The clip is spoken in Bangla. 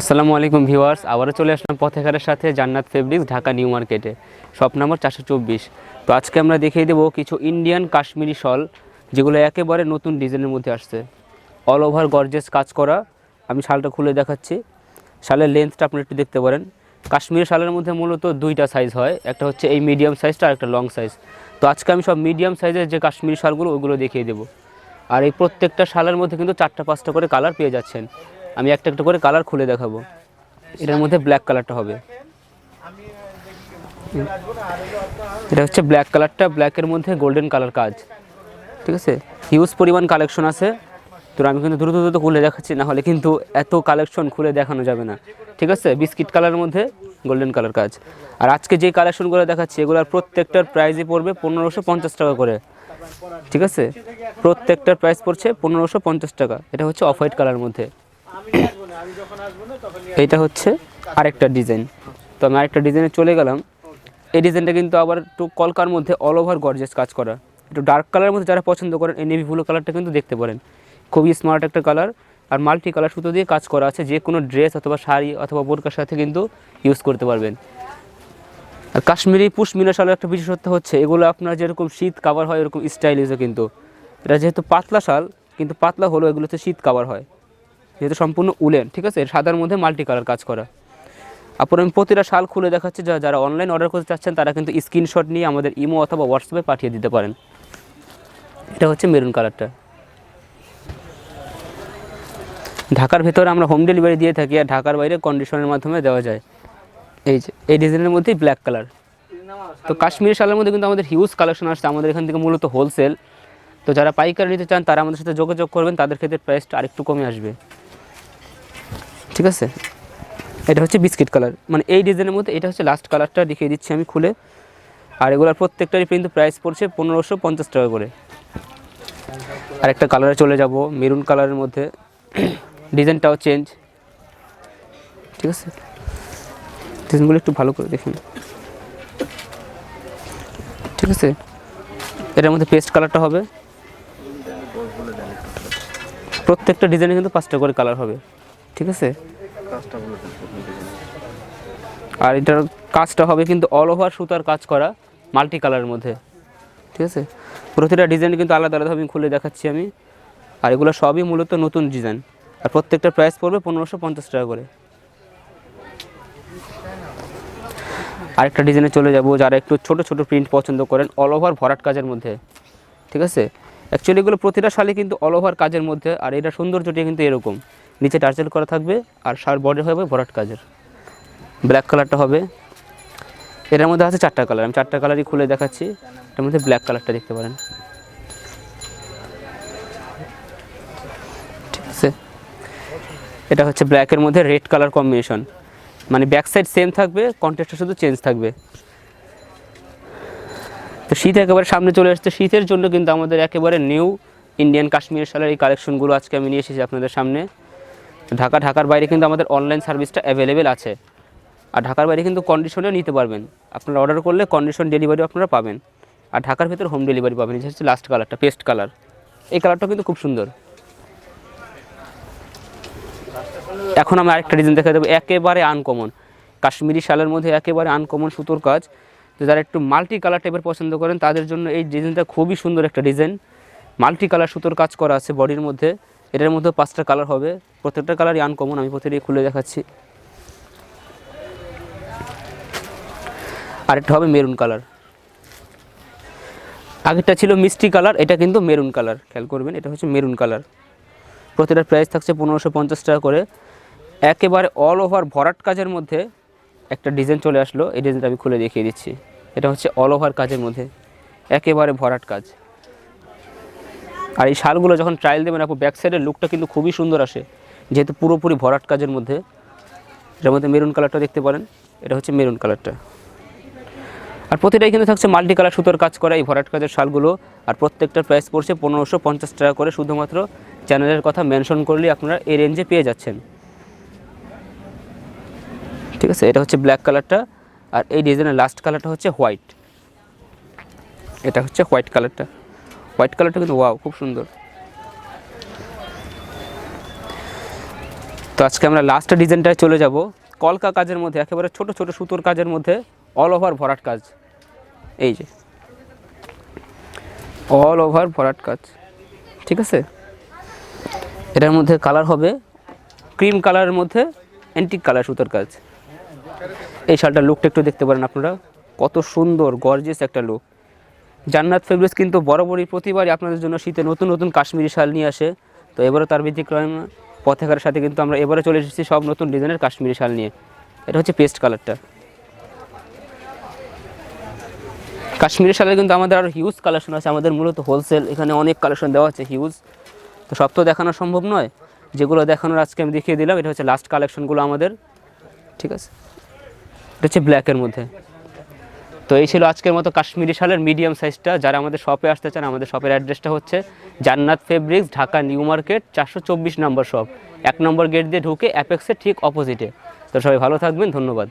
আসসালামু আলাইকুম ভিউয়ার্স, আবারও চলে আসলাম পথেকারের সাথে জান্নাত ফেব্রিক্স, ঢাকা নিউ মার্কেটে। শপ নম্বর চারশো চব্বিশ। তো আজকে আমরা দেখিয়ে দেবো কিছু ইন্ডিয়ান কাশ্মীরি শল, যেগুলো একেবারে নতুন ডিজাইনের মধ্যে আসছে। অল ওভার গর্জেস কাজ করা। আমি শালটা খুলে দেখাচ্ছি। শালের লেন্থটা আপনি একটু দেখতে পারেন। কাশ্মীরি শালের মধ্যে মূলত দুইটা সাইজ হয়। একটা হচ্ছে এই মিডিয়াম সাইজটা আর একটা লং সাইজ তো আজকে আমি সব মিডিয়াম সাইজের যে কাশ্মীরি শালগুলো ওইগুলো দেখিয়ে দেবো। আর এই প্রত্যেকটা শালের মধ্যে কিন্তু চারটা পাঁচটা করে কালার পেয়ে যাচ্ছেন। আমি একটা একটা করে কালার খুলে দেখাবো। এটার মধ্যে ব্ল্যাক কালারটা হবে। এটা হচ্ছে ব্ল্যাক কালারটা ব্ল্যাকের মধ্যে গোল্ডেন কালার কাজ। ঠিক আছে? হিউজ পরিমাণ কালেকশন আছে। তো আমি কিন্তু দ্রুত দ্রুত খুলে দেখাচ্ছি, না হলে কিন্তু এত কালেকশন খুলে দেখানো যাবে না। ঠিক আছে? বিস্কিট কালারের মধ্যে গোল্ডেন কালার কাজ। আর আজকে যে কালেকশনগুলো দেখাচ্ছি, এগুলোর প্রত্যেকটার প্রাইসই পড়বে পনেরোশো পঞ্চাশ টাকা করে। ঠিক আছে? প্রত্যেকটার প্রাইস পড়ছে পনেরোশো পঞ্চাশ টাকা। এটা হচ্ছে অফ হোয়াইট কালার মধ্যে। এইটা হচ্ছে আরেকটা ডিজাইন। তো আমি আরেকটা ডিজাইনে চলে গেলাম। এই ডিজাইনটা কিন্তু আবার একটু কলকার মধ্যে অল ওভার গর্জেস কাজ করা। একটু ডার্ক কালারের মধ্যে যারা পছন্দ করেন, এই নেভি ব্লু কালারটা কিন্তু দেখতে পারেন। খুবই স্মার্ট একটা কালার আর মাল্টি কালার সুতো দিয়ে কাজ করা আছে। যে কোনো ড্রেস অথবা শাড়ি অথবা বোরকার সাথে কিন্তু ইউজ করতে পারবেন। আর কাশ্মীরি পুশমিনা শালের একটা বিশেষত্ব হচ্ছে, এগুলো আপনার যেরকম শীত কাভার হয় এরকম স্টাইলিশও কিন্তু। এটা যেহেতু পাতলা শাল, কিন্তু পাতলা হলেও এগুলোতে শীত কাভার হয়। যেহেতু সম্পূর্ণ উলেন, ঠিক আছে? সাদার মধ্যে মাল্টি কালার কাজ করা। তারপর আমি প্রতিটা শাল খুলে দেখাচ্ছি, যা যারা অনলাইন অর্ডার করতে চাচ্ছেন, তারা কিন্তু স্ক্রিনশট নিয়ে আমাদের ইমো অথবা হোয়াটসঅ্যাপে পাঠিয়ে দিতে পারেন। এটা হচ্ছে মেরুন কালারটা ঢাকার ভেতরে আমরা হোম ডেলিভারি দিয়ে থাকি, আর ঢাকার বাইরে কন্ডিশনের মাধ্যমে দেওয়া যায়। এই যে, এই ডিজাইনের মধ্যেই ব্ল্যাক কালার তো কাশ্মীরি শালের মধ্যে কিন্তু আমাদের হিউজ কালেকশন আসছে, আমাদের এখান থেকে মূলত হোলসেল তো যারা পাইকারি নিতে চান, তারা আমাদের সাথে যোগাযোগ করবেন, তাদের ক্ষেত্রে প্রাইসটা আরেকটু কমে আসবে। ঠিক আছে? এটা হচ্ছে বিস্কিট কালার। মানে এই ডিজাইনের মধ্যে এটা হচ্ছে লাস্ট কালারটা দেখিয়ে দিচ্ছি আমি খুলে। আর এগুলোর প্রত্যেকটারই কিন্তু প্রাইস পড়ছে পনেরোশো পঞ্চাশ টাকা করে। আর একটা কালারে চলে যাব মেরুন কালারের মধ্যে। ডিজাইনটাও চেঞ্জ ঠিক আছে? ডিজাইনগুলো একটু ভালো করে দেখুন ঠিক আছে? এটার মধ্যে পেস্ট কালারটা হবে। প্রত্যেকটা ডিজাইনে কিন্তু পাঁচটা করে কালার হবে। ঠিক আছে? আর এটার কাজটা হবে কিন্তু অল ওভার সুতার কাজ করা মাল্টি কালারের মধ্যে। ঠিক আছে? প্রতিটা ডিজাইন কিন্তু আলাদা আলাদাভাবে খুলে দেখাচ্ছি আমি। আর এগুলো সবই মূলত নতুন ডিজাইন আর প্রত্যেকটা প্রাইস পড়বে পনেরোশো পঞ্চাশ টাকা করে। আরেকটা ডিজাইনে চলে যাব যারা একটু ছোট ছোট প্রিন্ট পছন্দ করেন অল ওভার ভরাট কাজের মধ্যে। ঠিক আছে? অ্যাকচুয়ালি এগুলো প্রতিটা শালে কিন্তু অল ওভার কাজের মধ্যে আর এটা সৌন্দর্যটি কিন্তু এরকম। নিচে টার্চেল করা থাকবে আর শার্ট বডি হবে ভরাট কাজের। ব্ল্যাক কালারটা হবে। এটার মধ্যে আছে চারটা কালার আমি চারটা কালারই খুলে দেখাচ্ছি। এটার মধ্যে ব্ল্যাক কালারটা দেখতে পারেন। ঠিক আছে? এটা হচ্ছে ব্ল্যাকের মধ্যে রেড কালার কম্বিনেশন মানে ব্যাক সাইড সেম থাকবে কন্টেস্টটা শুধু চেঞ্জ থাকবে। তো শীত একেবারে সামনে চলে আসছে। শীতের জন্য কিন্তু আমাদের একেবারে নিউ ইন্ডিয়ান কাশ্মীর শালের এই কালেকশনগুলো আজকে আমি নিয়ে এসেছি আপনাদের সামনে। ঢাকা, ঢাকার বাইরে কিন্তু আমাদের অনলাইন সার্ভিসটা অ্যাভেলেবেল আছে। আর ঢাকার বাইরে কিন্তু কন্ডিশনেও নিতে পারবেন। আপনারা অর্ডার করলে কন্ডিশন ডেলিভারিও আপনারা পাবেন। আর ঢাকার ভেতর হোম ডেলিভারি পাবেন। এটা হচ্ছে লাস্ট কালারটা পেস্ট কালার এই কালারটা কিন্তু খুব সুন্দর। এখন আমি আরেকটা ডিজাইন দেখা দেবো। একেবারে আনকমন কাশ্মীরি শালের মধ্যে একেবারে আনকমন সুতোর কাজ। তো যারা একটু মাল্টি কালার টাইপের পছন্দ করেন, তাদের জন্য এই ডিজাইনটা খুবই সুন্দর একটা ডিজাইন মাল্টি কালার সুতোর কাজ করা আছে বডির মধ্যে। এটার মধ্যে পাঁচটা কালার হবে। প্রত্যেকটা কালারই আনকমন আমি প্রতিটি খুলে দেখাচ্ছি। আরেকটা হবে মেরুন কালার আগেরটা ছিল মিষ্টি কালার এটা কিন্তু মেরুন কালার খেয়াল করবেন, এটা হচ্ছে মেরুন কালার প্রতিটার প্রাইস থাকছে পনেরোশো পঞ্চাশ টাকা করে। একেবারে অল ওভার ভরাট কাজের মধ্যে একটা ডিজাইন চলে আসলো, এই ডিজাইনটা আমি খুলে দেখিয়ে দিচ্ছি। এটা হচ্ছে অল ওভার কাজের মধ্যে, একেবারে ভরাট কাজ। আর এই শালগুলো যখন ট্রায়াল দেবেন আপনি ব্যাক সাইডের লুকটা কিন্তু খুবই সুন্দর আসে। যেহেতু পুরোপুরি ভরাট কাজের মধ্যে, এটার মধ্যে মেরুন কালারটা দেখতে পারেন, এটা হচ্ছে মেরুন কালারটা আর প্রতিটাই কিন্তু থাকছে মাল্টি কালার সুতোর কাজ করা এই ভরাট কাজের শালগুলো। আর প্রত্যেকটার প্রাইস পড়ছে পনেরোশো পঞ্চাশ টাকা করে, শুধুমাত্র চ্যানেলের কথা মেনশন করলে আপনারা এই রেঞ্জে পেয়ে যাচ্ছেন। ঠিক আছে, এটা হচ্ছে ব্ল্যাক কালারটা আর এই ডিজাইনের লাস্ট কালারটা হচ্ছে হোয়াইট এটা হচ্ছে হোয়াইট কালারটা হোয়াইট কালারটা কিন্তু ওয়াও, খুব সুন্দর। তো আজকে আমরা লাস্ট ডিজাইনটায় চলে যাব। কলকা কাজের মধ্যে, একেবারে ছোট ছোট সুতোর কাজের মধ্যে অল ওভার ভরাট কাজ। এই যে। অল ওভার ভরাট কাজ। ঠিক আছে? এটার মধ্যে কালার হবে ক্রিম কালারের মধ্যে অ্যান্টিক কালার সুতোর কাজ। এই শালটার লুকটা একটু দেখতে পারেন আপনারা। কত সুন্দর গর্জিয়াস একটা লুক জান্নাত ফেব্রিক্স কিন্তু বরাবরই প্রতিবারই আপনাদের জন্য শীতে নতুন নতুন কাশ্মীরি শাল নিয়ে আসে। তো এবারও তার ব্যতিক্রম না। পথেকার সাথে কিন্তু আমরা এবারে চলে এসেছি সব নতুন ডিজাইনের কাশ্মীরি শাল নিয়ে। এটা হচ্ছে পেস্ট কালারটা। কাশ্মীরি শালের কিন্তু আমাদের আরও হিউজ কালেকশন আছে। আমাদের মূলত হোলসেল এখানে অনেক কালেকশন দেওয়া আছে হিউজ তো সব তো দেখানো সম্ভব নয়। যেগুলো দেখানোর আজকে আমি দেখিয়ে দিলাম, এটা হচ্ছে লাস্ট কালেকশনগুলো আমাদের। ঠিক আছে? এটা হচ্ছে ব্ল্যাকের মধ্যে। তো এই ছিল আজকের মতো কাশ্মীরি শালের মিডিয়াম সাইজটা যারা আমাদের শপে আসতে চান, আমাদের শপের অ্যাড্রেসটা হচ্ছে জান্নাত ফেব্রিক্স ঢাকা নিউ মার্কেট চারশো চব্বিশ নম্বর শপ এক নম্বর গেট দিয়ে ঢুকে অ্যাপেক্সের ঠিক অপোজিটে তো সবাই ভালো থাকবেন, ধন্যবাদ।